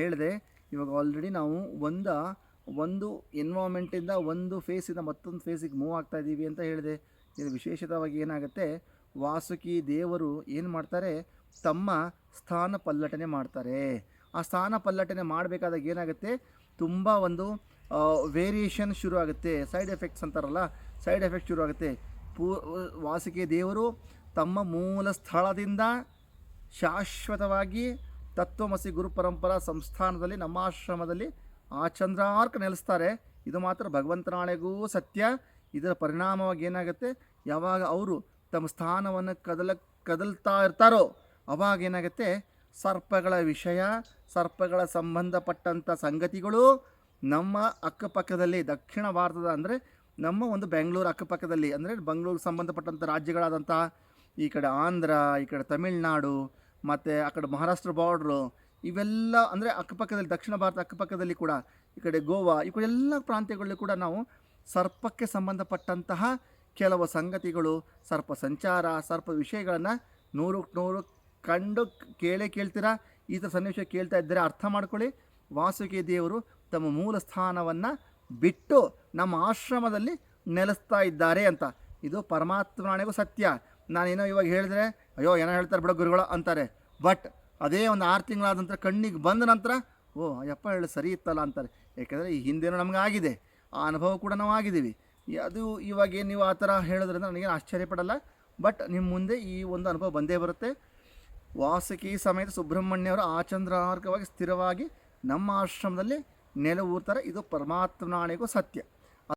ಹೇಳಿದೆ, ಇವಾಗ ಆಲ್ರೆಡಿ ನಾವು ಒಂದ, ಒಂದು ಎನ್ವಾಮೆಂಟಿಂದ ಒಂದು ಫೇಸಿಂದ ಮತ್ತೊಂದು ಫೇಸಿಗೆ ಮೂವ್ ಆಗ್ತಾ ಇದ್ದೀವಿ ಅಂತ ಹೇಳಿದೆ. ಇದು ವಿಶೇಷವಾಗಿ ಏನಾಗುತ್ತೆ, ವಾಸುಕಿ ದೇವರು ಏನು ಮಾಡ್ತಾರೆ, ತಮ್ಮ ಸ್ಥಾನ ಪಲ್ಲಟನೆ ಮಾಡ್ತಾರೆ. ಆ ಸ್ಥಾನ ಪಲ್ಲಟನೆ ಮಾಡಬೇಕಾದಾಗ ಏನಾಗುತ್ತೆ, ತುಂಬ ಒಂದು ವೇರಿಯೇಷನ್ ಶುರು ಆಗುತ್ತೆ. ಸೈಡ್ ಎಫೆಕ್ಟ್ಸ್ ಅಂತಾರಲ್ಲ ಸೈಡ್ ಎಫೆಕ್ಟ್ ಶುರು ಆಗುತ್ತೆ. ಪೂ, ವಾಸುಕಿ ದೇವರು ತಮ್ಮ ಮೂಲ ಸ್ಥಳದಿಂದ ಶಾಶ್ವತವಾಗಿ ತತ್ವಮಸಿ ಗುರು ಪರಂಪರಾ ಸಂಸ್ಥಾನದಲ್ಲಿ ನಮ್ಮ ಆಶ್ರಮದಲ್ಲಿ ಆ ಚಂದ್ರಾರ್ಕ ನೆಲೆಸ್ತಾರೆ. ಇದು ಮಾತ್ರ ಭಗವಂತನಾಣೆಗೂ ಸತ್ಯ. ಇದರ ಪರಿಣಾಮವಾಗಿ ಏನಾಗುತ್ತೆ? ಯಾವಾಗ ಅವರು ತಮ್ಮ ಸ್ಥಾನವನ್ನು ಕದಲ ಕದಲ್ತಾ ಇರ್ತಾರೋ ಅವಾಗ ಏನಾಗುತ್ತೆ? ಸರ್ಪಗಳ ವಿಷಯ, ಸರ್ಪಗಳ ಸಂಬಂಧಪಟ್ಟಂಥ ಸಂಗತಿಗಳು ನಮ್ಮ ಅಕ್ಕಪಕ್ಕದಲ್ಲಿ ದಕ್ಷಿಣ ಭಾರತದ ಅಂದರೆ ನಮ್ಮ ಒಂದು ಬೆಂಗಳೂರು ಅಕ್ಕಪಕ್ಕದಲ್ಲಿ ಅಂದರೆ ಬೆಂಗಳೂರು ಸಂಬಂಧಪಟ್ಟಂಥ ರಾಜ್ಯಗಳಾದಂತಹ ಈ ಕಡೆ ಆಂಧ್ರ, ಈ ಕಡೆ ತಮಿಳ್ನಾಡು ಮತ್ತು ಆ ಕಡೆ ಮಹಾರಾಷ್ಟ್ರ ಬಾರ್ಡ್ರು ಇವೆಲ್ಲ ಅಂದರೆ ಅಕ್ಕಪಕ್ಕದಲ್ಲಿ, ದಕ್ಷಿಣ ಭಾರತ ಅಕ್ಕಪಕ್ಕದಲ್ಲಿ ಕೂಡ, ಈ ಕಡೆ ಗೋವಾ, ಈ ಕಡೆ ಎಲ್ಲ ಪ್ರಾಂತ್ಯಗಳಲ್ಲಿ ಕೂಡ ನಾವು ಸರ್ಪಕ್ಕೆ ಸಂಬಂಧಪಟ್ಟಂತಹ ಕೆಲವು ಸಂಗತಿಗಳು, ಸರ್ಪ ಸಂಚಾರ, ಸರ್ಪ ವಿಷಯಗಳನ್ನು ನೂರು ನೂರು ಕಂಡು ಕೇಳೇ ಕೇಳ್ತೀರಾ? ಈ ಥರ ಸನ್ನಿವೇಶ ಕೇಳ್ತಾ ಇದ್ದರೆ ಅರ್ಥ ಮಾಡ್ಕೊಳ್ಳಿ. ವಾಸುಕಿ ದೇವರು ತಮ್ಮ ಮೂಲ ಸ್ಥಾನವನ್ನು ಬಿಟ್ಟು ನಮ್ಮ ಆಶ್ರಮದಲ್ಲಿ ನೆಲೆಸ್ತಾ ಇದ್ದಾರೆ ಅಂತ. ಇದು ಪರಮಾತ್ಮನಾಣೆಗೂ ಸತ್ಯ. ನಾನೇನೋ ಇವಾಗ ಹೇಳಿದ್ರೆ, ಅಯ್ಯೋ, ಏನೋ ಹೇಳ್ತಾರೆ ಬಿಡೋ ಗುರುಗಳು ಅಂತಾರೆ. ಬಟ್ ಅದೇ ಒಂದು ಆರು ತಿಂಗಳಾದ ನಂತರ ಕಣ್ಣಿಗೆ ಬಂದ ನಂತರ, ಓ, ಅಯ್ಯಪ್ಪ, ಹೇಳಿ ಸರಿ ಇತ್ತಲ್ಲ ಅಂತಾರೆ. ಯಾಕೆಂದರೆ ಈ ಹಿಂದೆನೂ ನಮ್ಗೆ ಆಗಿದೆ ಆ ಅನುಭವ ಕೂಡ ನಾವು ಆಗಿದ್ದೀವಿ ಅದು ಇವಾಗ ನೀವು ಆ ಥರ ಹೇಳೋದ್ರಿಂದ ನನಗೇನು ಆಶ್ಚರ್ಯ ಪಡಲ್ಲ. ಬಟ್ ನಿಮ್ಮ ಮುಂದೆ ಈ ಒಂದು ಅನುಭವ ಬಂದೇ ಬರುತ್ತೆ. ವಾಸುಕಿ ಸಮೇತ ಸುಬ್ರಹ್ಮಣ್ಯವರು ಆಚಂದ್ರಾರ್ಕವಾಗಿ ಸ್ಥಿರವಾಗಿ ನಮ್ಮ ಆಶ್ರಮದಲ್ಲಿ ನೆಲೆ ಊರ್ತಾರೆ ಇದು ಪರಮಾತ್ಮನಾಣೆಗೂ ಸತ್ಯ.